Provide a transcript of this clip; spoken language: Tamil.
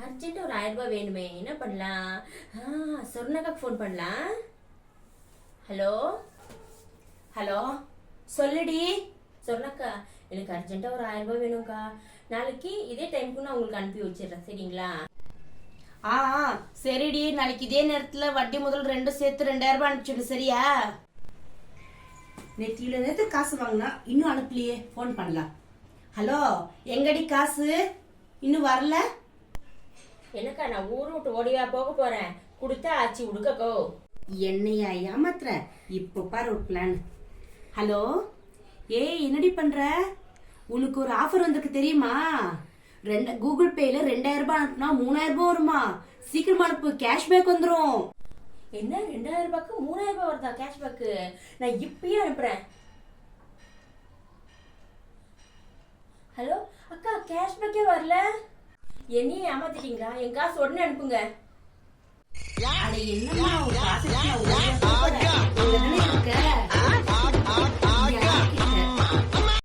அர்ஜென்ட் ஒரு ஆயிரம் ரூபாய் வேணுமே. என்ன பண்ணலாம்? ஆ சொர்ணக்காக்கு ஃபோன் பண்ணலாம். ஹலோ? ஹலோ? சொல்லுடி. சொர்ணக்கா எனக்கு அர்ஜென்ட்டாக ஒரு ஆயிரம் ரூபாய் வேணும்க்கா. நாளைக்கு இதே டைமுக்கு நான் உங்களுக்கு அனுப்பி வச்சிடுறேன். சரிங்களா? ஆ ஆ, சரிடி. நாளைக்கு இதே நேரத்துல வட்டி முதல் ரெண்டும் சேர்த்து ரெண்டாயிரம் ரூபாய் அனுப்பிச்சுடு சரியா? நெத்தியில நேத்து காசு வாங்கினா இன்னும் அனுப்பலையே. ஃபோன் பண்ணலாம். ஹலோ எங்கடி காசு? இன்னும் வரல? என்னக்கா நான் ஊர் விட்டு ஓடிவா போக போறேன். கொடுத்தா ஆச்சு உடுக்கக்கோ என்னையா ஏமாத்துற? இப்போ பாரு ஒரு பிளான் ஹலோ? ஏய் என்னடி பண்ற? உனக்கு ஒரு ஆஃபர் வந்திருக்கு தெரியுமா? ரெண்டு கூகுள் பேல ரெண்டாயிரம் ரூபாய் அனுப்புனா மூணாயிரம் ரூபாய் வருமா? சீக்கிரமா அனுப்பு கேஷ்பேக் வந்துரும். என்ன ரெண்டாயிரம் ரூபாய்க்கு மூணாயிரம் ரூபாய் வருதா கேஷ்பேக்கு நான் இப்பயே அனுப்புறேன். ஹலோ? அக்கா கேஷ்பேக்கே வரல? என்னையே ஏமாத்திட்டீங்களா? என் காசு உடனே அனுப்புங்க. அட என்னம்மா காசு?